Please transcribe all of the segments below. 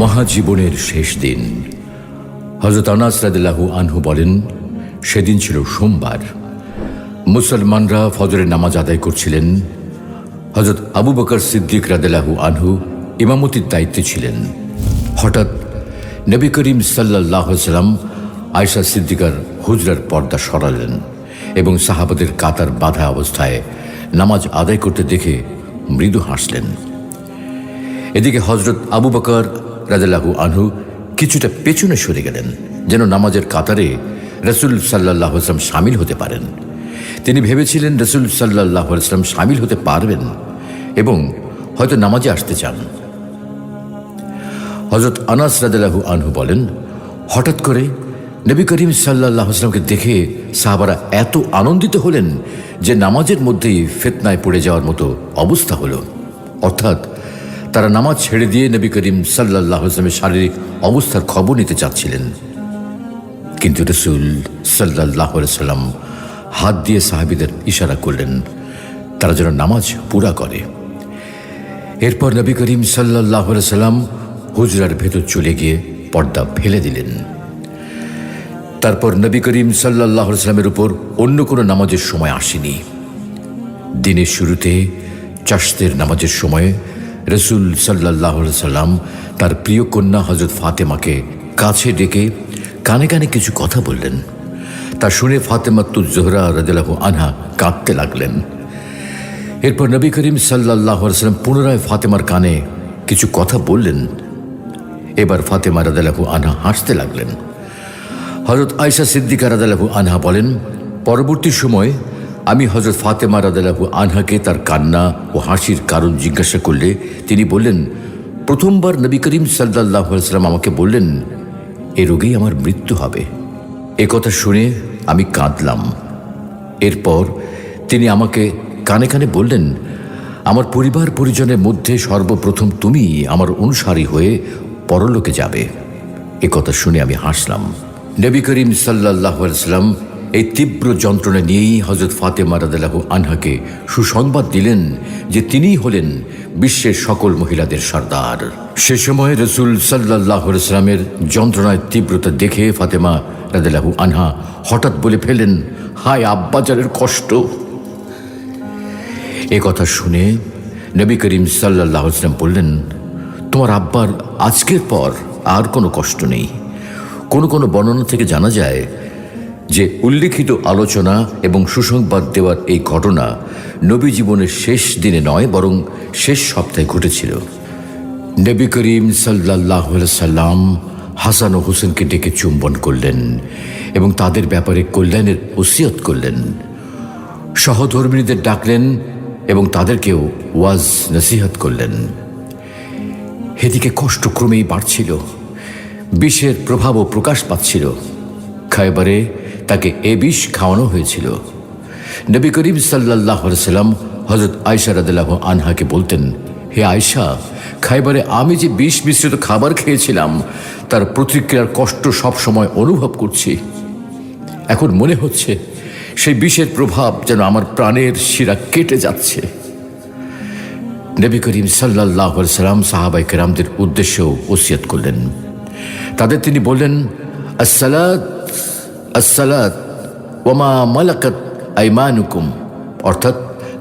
মহাজীবনের শেষ দিন। হজরত আনাস রাদিল্লাহু আনহু বলেন, সেদিন ছিল সোমবার। মুসলমানরা ফজরের নামাজ আদায় করছিলেন। হজরত আবু বকর সিদ্দিক রাদিল্লাহু আনহু ইমামতির দায়িত্বে ছিলেন। হঠাৎ নবী করিম সাল্লাহ সাল্লাম আয়সা সিদ্দিকার হুজরার পর্দা সরালেন এবং সাহাবাদের কাতার বাধা অবস্থায় নামাজ আদায় করতে দেখে মৃদু হাসলেন। এদিকে হজরত আবু বকর রাজাল্লাহু আনহু কিছুটা পেছনে সরে গেলেন, যেন নামাজের কাতারে রসুল সাল্লাহ আসলাম সামিল হতে পারেন। তিনি ভেবেছিলেন রসুল সাল্লাহ আসলাম সামিল হতে পারবেন এবং হয়তো নামাজে আসতে চান। হজরত আনাস রাজাল্লাহু আনহু বলেন, হঠাৎ করে নবী করিম সাল্লাহ আসলামকে দেখে সাহাবারা এত আনন্দিত হলেন যে নামাজের মধ্যেই ফেতনায় পড়ে যাওয়ার মতো অবস্থা হলো। অর্থাৎ তারা নামাজ ছেড়ে দিয়ে নবী করিম সাল্লাহ আসলামের শারীরিক অবস্থার খবর নিতে চাচ্ছিলেন। কিন্তু রসুল সাল্লাহ সাল্লাম হাত দিয়ে সাহাবিদের ইশারা করলেন, তারা যেন নামাজ পুরা করে। এরপর নবী করিম সাল্লাহ সাল্লাম হুজরার ভেতর চলে গিয়ে পর্দা ফেলে দিলেন। তারপর নবী করিম সাল্লাহ সাল্লামের উপর অন্য কোনো নামাজের সময় আসেনি। দিনের শুরুতে চাষদের নামাজের সময় রসুল সাল্লাহ সাল্লাম তার প্রিয় কন্যা হজরত ফাতেমাকে কাছে ডেকে কানে কানে কিছু কথা বললেন। তা শুনে ফাতেমাত্তুর জোহরা রাজালাহ আনহা কাঁদতে লাগলেন। এরপর নবী করিম সাল্লাহ সাল্লাম পুনরায় ফাতেমার কানে কিছু কথা বললেন। এবার ফাতেমা রাদালাহু আনহা হাসতে লাগলেন। হজরত আয়সা সিদ্দিকা রাদালাহু আনহা বলেন, পরবর্তী সময় আমি হজরত ফাতেমা রাদালাহু আনহাকে তার কান্না ও হাসির কারণ জিজ্ঞাসা করলে তিনি বললেন, প্রথমবার নবী করিম সাল্লাহ সাল্লাম আমাকে বললেন, এ রোগেই আমার মৃত্যু হবে। কথা শুনে আমি কাঁদলাম। এরপর তিনি আমাকে কানে কানে বললেন, আমার পরিবার পরিজনের মধ্যে সর্বপ্রথম তুমি আমার অনুসারী হয়ে পরলোকে যাবে। কথা শুনে আমি হাসলাম। নবী করিম সাল্লাহ সাল্লাম এই তীব্র যন্ত্রণা নিয়েই হজরত ফাতেমা রাদালাহু আনহাকে সুসংবাদ দিলেন যে তিনিই হলেন বিশ্বের সকল মহিলাদের সর্দার। সে সময় রসুল সাল্লাহ সাল্লামের যন্ত্রণায় তীব্রতা দেখে ফাতেমা রাদালাহু আনহা হঠাৎ বলে ফেলেন হায় আব্বাজারের কষ্ট। এ কথা শুনে নবী করিম সাল্লাহ সাল্লাম বললেন, তোমার আব্বার আজকের পর আর কোনো কষ্ট নেই। কোনো কোনো বর্ণনা থেকে জানা যায় যে উল্লিখিত আলোচনা এবং সুসংবাদ দেওয়ার এই ঘটনা নবী জীবনের শেষ দিনে নয়, বরং শেষ সপ্তাহে ঘটেছিল। নবী করিম সাল্লাহ সাল্লাম হাসান ও হোসেনকে ডেকে চুম্বন করলেন এবং তাদের ব্যাপারে কল্যাণের ওসিয়ত করলেন। সহধর্মিনীদের ডাকলেন এবং তাদেরকেও ওয়াজ নসিহত করলেন। এদিকে কষ্ট ক্রমেই বাড়ছিল, বিষের প্রভাবও প্রকাশ পাচ্ছিল। খায়বারে তাকে এ বিষ খাওয়ানো হয়েছিল। নবী করিম সাল্লাহ সাল্লাম হজরত আয়সা রাদিল্লাহ আনহাকে বলতেন, হে আয়সা খাইবারে আমি যে বিষ মিশ্রিত খাবার খেয়েছিলাম, তার প্রতিক্রিয়ার কষ্ট সব সময় অনুভব করছি। এখন মনে হচ্ছে সেই বিষের প্রভাব যেন আমার প্রাণের শিরা কেটে যাচ্ছে। নবী করিম সাল্লাহ সাল্লাম সাহাবাই কেরামদের উদ্দেশ্যেও ওসিয়ত করলেন। তাদের তিনি বললেন, আসসালাত আসসালাত ওমা মালাকাত আইমানুকুম অর্থাৎ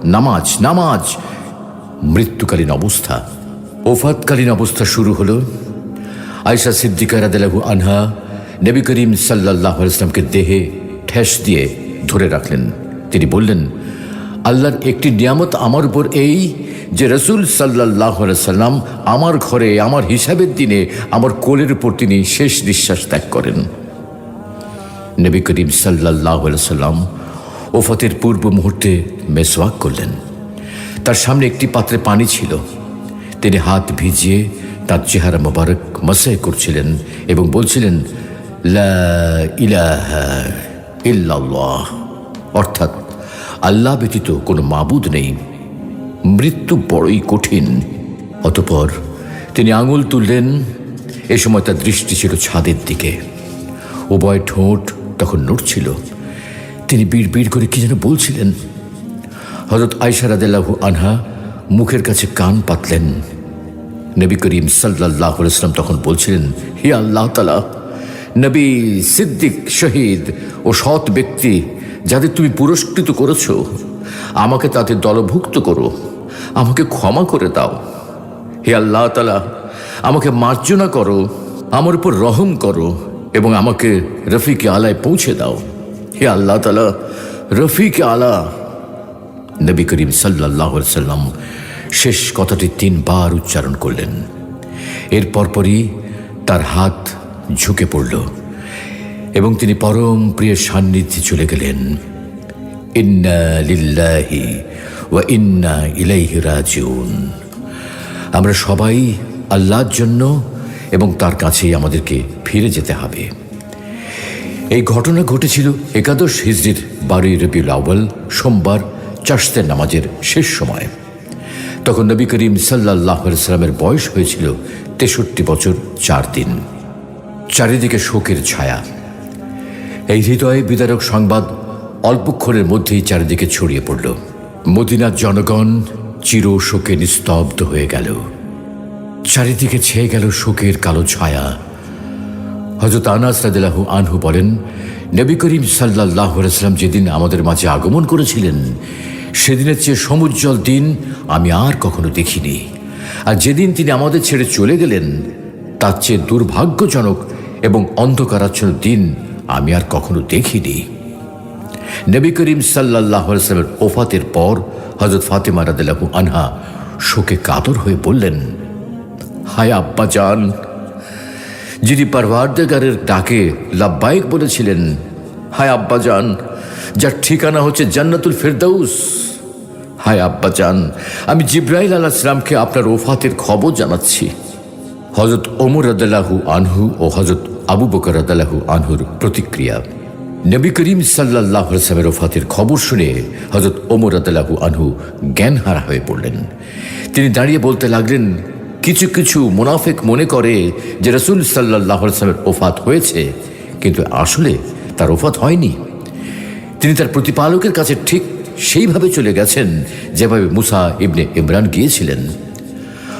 নামাজ নামাজ। মৃত্যুকালীন অবস্থা। ওফাতকালীন অবস্থা শুরু হলো। আয়সা সিদ্দিকা রাদেলাহু আনহা নবী করিম সাল্লাহ ইসলামকে দেহে ঠেস দিয়ে ধরে রাখলেন। তিনি বললেন, আল্লাহর একটি নিয়ামত আমার উপর এই যে রসুল সাল্লাহ সাল্লাম আমার ঘরে, আমার হিসাবের দিনে, আমার কোলের উপর তিনি শেষ নিঃশ্বাস ত্যাগ করেন। নবী করিম সাল্লাহ সাল্লাম ওফতের পূর্ব মুহূর্তে মেসওয়াক করলেন। তার সামনে একটি পাত্রে পানি ছিল। তিনি হাত ভিজিয়ে তার চেহারা মোবারক মসাই করছিলেন এবং বলছিলেন অর্থাৎ আল্লাহ ব্যতীত কোনো মাবুদ নেই। মৃত্যু বড়ই কঠিন। অতপর তিনি আঙুল তুললেন। এ সময় তার দৃষ্টি ছিল ছাদের দিকে। উভয় ঠোঁট তখন নড়ছিল। তিনি বিড় বিড় করে কি যেন বলছিলেন। হজরত আয়সা রাদেলাহু আনহা মুখের কাছে কান পাতলেন। নবী করিম সাল্লাহ ইসলাম তখন বলছিলেন, হে আল্লাহ তালা নবী সিদ্দিক, শহীদ ও সৎ ব্যক্তি যাদের তুমি পুরস্কৃত করেছ, আমাকে তাতে দলভুক্ত করো, আমাকে ক্ষমা করে দাও। হে আল্লাহ তালা আমাকে মার্জনা করো, আমার উপর রহম করো এবং আমাকে রফিকে আলায় পৌঁছে দাও। হে আল্লাহ তালা রফিকে আলা। নবী করিম সাল্লাহ সাল্লাম শেষ কথাটি তিনবার উচ্চারণ করলেন। এর পরপরই তার হাত ঝুঁকে পড়ল এবং তিনি পরম প্রিয় সান্নিধ্যে চলে গেলেন। ইন্না লিল্লাহি ওয়া ইন্না ইলাইহি রাজিউন। আমরা সবাই আল্লাহর জন্য এবং তার কাছেই আমাদেরকে ফিরে যেতে হবে। এই ঘটনা ঘটেছিল একাদশ হিজড়ির বারোই রবিউল আউ্বাল সোমবার চাষতের নামাজের শেষ সময়। তখন নবী করিম সাল্লাহ সাল্লামের বয়স হয়েছিল তেষট্টি বছর চার দিন। চারিদিকে শোকের ছায়া। এই হৃদয়ে বিদারক সংবাদ অল্পক্ষণের মধ্যেই চারিদিকে ছড়িয়ে পড়ল। মদিনার জনগণ চির শোকে নিস্তব্ধ হয়ে গেল। চারিদিকে ছেয়ে গেল শোকের কালো ছায়া। হজরত আনাস রাদিল্লাহু আনহু বলেন, নবী করিম সাল্লাহ সাল্লাম যেদিন আমাদের মাঝে আগমন করেছিলেন, সেদিনের চেয়ে সমুজ্জ্বল দিন আমি আর কখনো দেখিনি। আর যেদিন তিনি আমাদের ছেড়ে চলে গেলেন, তার চেয়ে দুর্ভাগ্যজনক এবং অন্ধকারাচ্ছন্ন দিন আমি আর কখনো দেখিনি। নবী করিম সাল্লাহ সাল্লামের ওফাতের পর হজরত ফাতেমা রাদিল্লাহু আনহা শোকে কাতর হয়ে বললেন হায় আব্বা যান যিনি পারওয়ারদেগারের ডাকে লাব্বাইক বলেছিলেন, হায় আব্বা যান যার ঠিকানা হচ্ছে জান্নাতুল ফেরদাউস। হায় আব্বা যান আমি জিব্রাইল আলাহ ইসলামকে আপনার ওফাতের খবর জানাচ্ছি। হজরত ওমর আদাল্লাহু আনহু ও হজরত আবু বকর আদাল্লাহু আনহুর প্রতিক্রিয়া। নবী করিম সাল্লাহ সালামের ওফাতের খবর শুনে হজরত ওমর আদাল্লাহু আনহু জ্ঞানহারা হয়ে পড়লেন। তিনি দাঁড়িয়ে বলতে লাগলেন কিছু কিছু মুনাফেক মনে করে যে রসুল সাল্লাহ সালামের ওফাত হয়েছে, কিন্তু আসলে তার ওফাত হয়নি। তিনি তার প্রতিপালকের কাছে ঠিক সেইভাবে চলে গেছেন যেভাবে মুসা ইবনে ইমরান গিয়েছিলেন।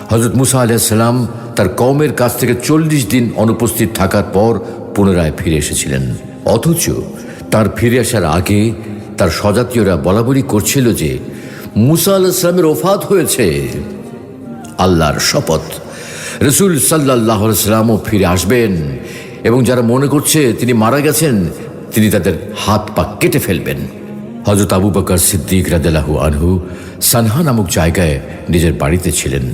হজরত মুসা আলাইসাল্লাম তার কওমের কাছ থেকে চল্লিশ দিন অনুপস্থিত থাকার পর পুনরায় ফিরে এসেছিলেন। অথচ তার ফিরে আসার আগে তার স্বজাতীয়রা বলাবলি করছিল যে মুসা আলাহিসামের ওফাত হয়েছে। আল্লাহর শপথ। রসুল সাল্লাহ সাল্লামও ফিরে আসবেন এবং যারা মনে করছে তিনি মারা গেছেন, তিনি তাদের হাত পা কেটে ফেলবেন। হজরত আবু বকর সিদ্দিক রাদেলাহু আনহু সানহা নামক জায়গায় নিজের বাড়িতে ছিলেন।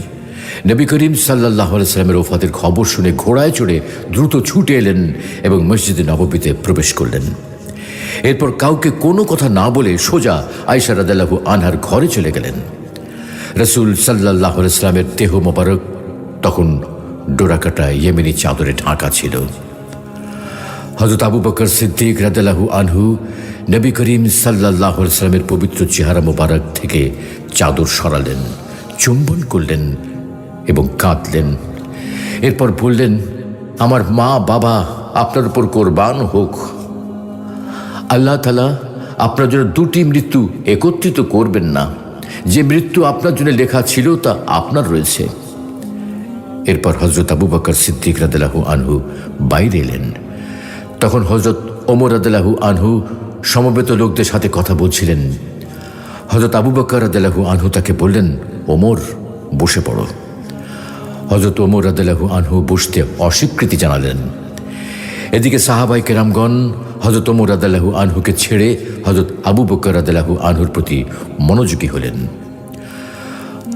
নবী করিম সাল্লাহ সাল্লামের ওফাতের খবর শুনে ঘোড়ায় চড়ে দ্রুত ছুটে এলেন এবং মসজিদে নববীতে প্রবেশ করলেন। এরপর কাউকে কোনো কথা না বলে সোজা আয়সা রাদাল্লাহু আনহার ঘরে চলে গেলেন। রসুল সাল্লাহ ইসলামের দেহ মোবারক তখন ডোরাকাটা ইয়েমেনি চাদরে ঢাকা ছিল। হজরত আবু বকর সিদ্দিক রাদালাহু আনহু নবী করিম সাল্লাহ ইসলামের পবিত্র চেহারা মোবারক থেকে চাদর সরালেন, চুম্বন করলেন এবং কাঁদলেন। এরপর বললেন, আমার মা, বাবা, আপনার উপর কোরবান হোক। আল্লাহ তালা আপনার জন্য দুটি মৃত্যু একত্রিত করবেন না। যে মৃত্যু আপনার জন্য লেখা ছিল, তা আপনার রয়েছে। এরপর হজরত আবু বকর সিদ্দিক রাদেলাহু আনহু বাইরে এলেন। তখন হজরত ওমর রাদেলাহু আনহু সমবেত লোকদের সাথে কথা বলছিলেন। হজরত আবু বকর রাদেলাহু আনহু তাকে বললেন, ওমর, বসে পড়ো। হজরত ওমর রাদেলাহু আনহু বসতে অস্বীকৃতি জানালেন। এদিকে সাহাবাই কেরামগণ হজরত ওমর রাদাল্লাহু আনহুকে ছেড়ে হজরত আবু বকর রাদাল্লাহু আনহুর প্রতি মনোযোগী হলেন।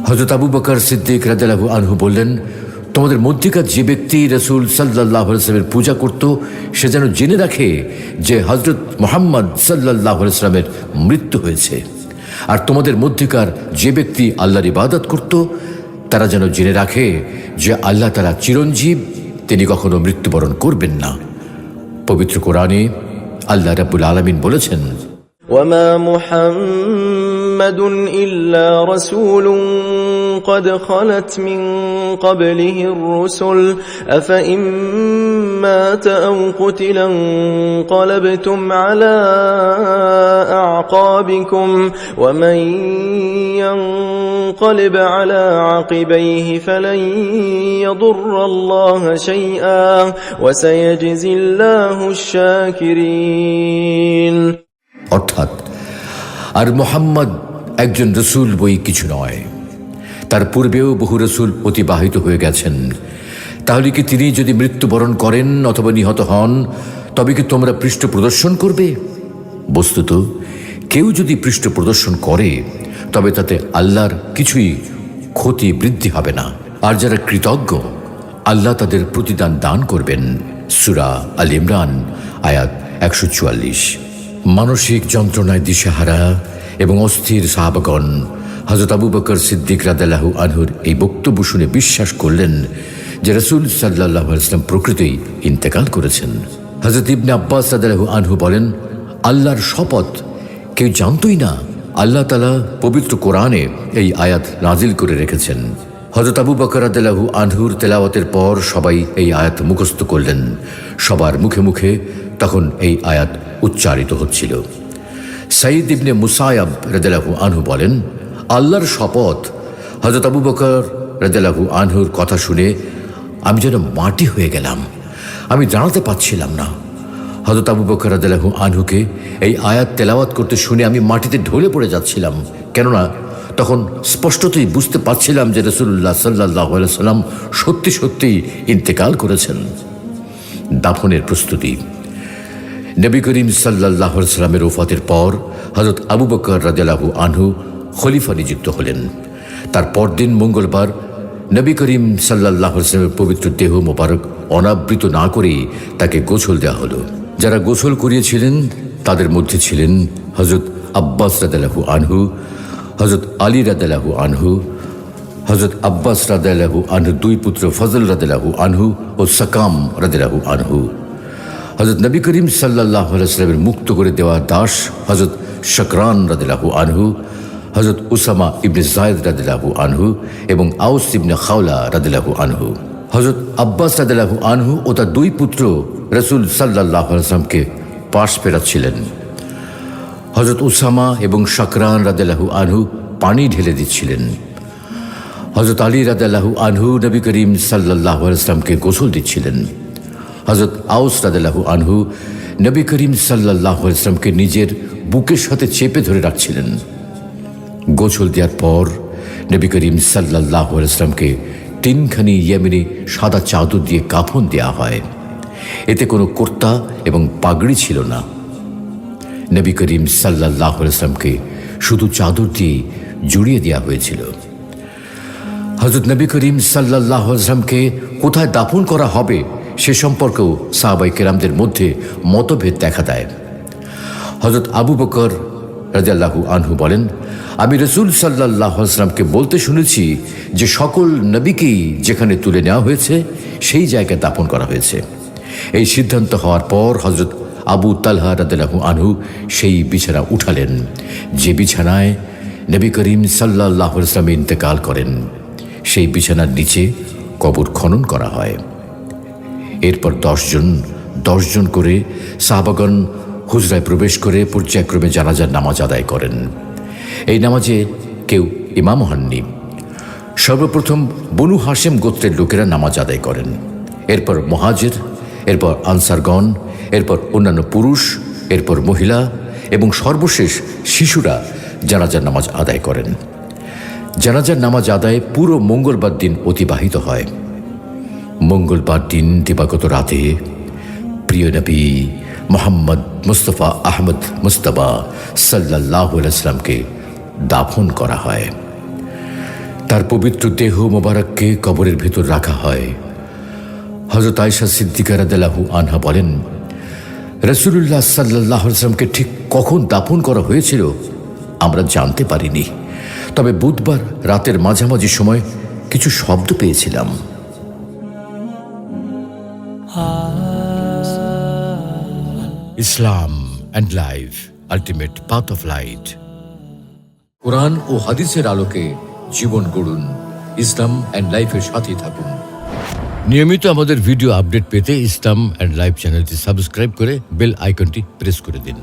হজরত আবু বকর সিদ্দিক রাদাল্লাহু আনহু বললেন, তোমাদের মধ্যেকার যে ব্যক্তি রসুল সাল্লাহ সাল্লামের পূজা করত, সে যেন জেনে রাখে যে হজরত মোহাম্মদ সাল্লাহ সাল্লামের মৃত্যু হয়েছে। আর তোমাদের মধ্যেকার যে ব্যক্তি আল্লাহর ইবাদত করত, তারা যেন জেনে রাখে যে আল্লাহ তারা চিরঞ্জীব, তিনি কখনো মৃত্যুবরণ করবেন না। পবিত্র কোরআনে আল্লাহ রাবুল আলমিন বলেছেন ওয়ামা محمد الا رسول قد خلت من قبله الرسل افان مات او قتلا انقلبتم على اعقابكم ومن ينقلب على عقبيه فلن يضر الله شيئا وسيجزي الله الشاكرين অর্থাৎ আর মোহাম্মদ একজন রসুল বই কিছু নয়। তার পূর্বেও বহু রসুল অতিবাহিত হয়ে গেছেন। তাহলে কি তিনি যদি মৃত্যুবরণ করেন অথবা নিহত হন, তবে কি তোমরা পৃষ্ঠ প্রদর্শন করবে? বস্তুত, কেউ যদি পৃষ্ঠ প্রদর্শন করে, তবে তাতে আল্লাহর কিছুই ক্ষতি বৃদ্ধি হবে না। আর যারা কৃতজ্ঞ, আল্লাহ তাদের প্রতিদান দান করবেন। সুরা আল ইমরান, আয়াত একশো চুয়াল্লিশ। মানসিক যন্ত্রণায় দিশেহারা এবং অস্থির সাহাবগণ হজরত আবু বকর সিদ্দিক রাদাল্লাহু আনহুর এই বক্তব্য শুনে বিশ্বাস করলেন যে রসুল সাল্লাহ ইসলাম প্রকৃতই ইন্তেকাল করেছেন। হজরত ইবনে আব্বাস রাদাল্লাহু আনহু বলেন, আল্লাহর শপথ কেউ জানতই না আল্লাহ তালা পবিত্র কোরআনে এই আয়াত নাজিল করে রেখেছেন। হজরত আবু বকর আদালাহু আনহুর তেলাওয়াতের পর সবাই এই আয়াত মুখস্থ করলেন। সবার মুখে মুখে তখন এই আয়াত উচ্চারিত হচ্ছিল। সাইদ ইবনে মুসায়াব রেদেলাহু আনহু বলেন, আল্লাহর শপথ হজরত আবু বকর রেদালাহু আনহুর কথা শুনে আমি যেন মাটি হয়ে গেলাম। আমি জানাতে পারছিলাম না। হজরত আবু বকর রাদিয়াল্লাহু আনহুকে এই আয়াত তেলাওয়াত করতে শুনে আমি মাটিতে ঢলে পড়ে যাচ্ছিলাম। কেননা তখন স্পষ্টতই বুঝতে পারছিলাম যে রসুল্লাহ সাল্লাহ সাল্লাম সত্যি সত্যিই ইন্তেকাল করেছেন। দাফনের প্রস্তুতি। নবী করিম সাল্লাহ সাল্লামের ওফাতের পর হজরত আবু বকর রাদিয়াল্লাহু আনহু খলিফা নিযুক্ত হলেন। তার পরদিন মঙ্গলবার নবী করিম সাল্লাহ সাল্লামের পবিত্র দেহ মোবারক অনাবৃত না করেই তাকে গোসল দেওয়া হলো। যারা গোসল করিয়েছিলেন, তাদের মধ্যে ছিলেন হজরত আব্বাস রাদালাহু আনহু হজরত আলী রাদালাহু আনহু হজরত আব্বাস রাদালাহু আনহু, দুই পুত্র ফজল রাদালাহু আনহু ও সাকাম রাদালাহু আনহু। হজরত নবী করিম সাল্লাহ সাল্লামের মুক্ত করে দেওয়া দাস হজরত শকরান রাদিলাহু আনহু হজরত উসামা ইবনে জায়দ রাদিলাহু আনহু এবং আউস ইবনে খাওলা রাদিলাহু আনহু। হজরত আব্বাস রাদিলাহু আনহু ও তার দুই পুত্র রসুল সাল্লাহ আসলামকে পাশ ফেরাচ্ছিলেন। হজরত উসামা এবং শকরান রাদিলাহু আনহু পানি ঢেলে দিচ্ছিলেন। হজরত আলী রাদাল্লাহু আনহু নবী করিম সাল্লাহ আসলামকে গোসল দিচ্ছিলেন। হজরত আউস রাদাল্লাহু আনহু নবী করিম সাল্লাহ আসলামকে নিজের বুকের সাথে চেপে ধরে রাখছিলেন। গোছল দেওয়ার পর নবী করিম সাল্লাহ আসলামকে তিনখানি ইয়েমেনি সাদা চাদর দিয়ে কাফন দেয়া হয়। এতে কোনো কর্তা এবং পাগড়ি ছিল না। নবী করিম সাল্লাহ আসলামকে শুধু চাদর দিয়ে জুড়িয়ে দেওয়া হয়েছিল। হজরত নবী করিম সাল্লাহ আসলামকে কোথায় দাফন করা হবে সে সম্পর্কেও সাহাবাই কেরামদের মধ্যে মতভেদ দেখা দেয়। হজরত আবু বকর রাজাল্লাহু আনহু বলেন, আমি রসুল সাল্লাহ আসলামকে বলতে শুনেছি যে সকল নবীকেই যেখানে তুলে নেওয়া হয়েছে, সেই জায়গায় দাপন করা হয়েছে। এই সিদ্ধান্ত হওয়ার পর হজরত আবু তালহা রাদাল্লাহু আনহু সেই বিছানা উঠালেন, যে বিছানায় নবী করিম সাল্লাহ আসলাম ইন্তেকাল করেন। সেই বিছানার নিচে কবর খনন করা হয়। এরপর দশজন দশজন করে সাহাবাগন হুজরায় প্রবেশ করে পর্যায়ক্রমে জানাজার নামাজ আদায় করেন। এই নামাজে কেউ ইমাম হননি। সর্বপ্রথম বনু হাসেম গোত্রের লোকেরা নামাজ আদায় করেন। এরপর মহাজের, এরপর আনসারগণ, এরপর অন্যান্য পুরুষ, এরপর মহিলা এবং সর্বশেষ শিশুরা জানাজার নামাজ আদায় করেন। জানাজার নামাজ আদায় পুরো মঙ্গলবার দিন অতিবাহিত হয়। মঙ্গলবার দিন দিবাগত রাতে প্রিয় নবী মোহাম্মদ মুস্তফা আহমদ মুস্তফা সাল্লাহ ইসলামকে দাফন করা হয়। তার পবিত্র দেহ মোবারককে কবরের ভেতর রাখা হয়। হজরত আয়সা সিদ্দিকার আদালাহু আনহা বলেন রসুল্লাহ সাল্লাহ আসলামকে ঠিক কখন দাফন করা হয়েছিল আমরা জানতে পারিনি। তবে বুধবার রাতের মাঝামাঝি সময় কিছু শব্দ পেয়েছিলাম। Islam and Life ultimate path of light Quran ও হাদিসের আলোকে জীবন গড়ুন, ইসলাম অ্যান্ড লাইফের সাথে থাকুন। নিয়মিত আমাদের ভিডিও আপডেট পেতে ইসলাম অ্যান্ড লাইফ চ্যানেলটি সাবস্ক্রাইব করে বেল আইকনটি প্রেস করে দিন।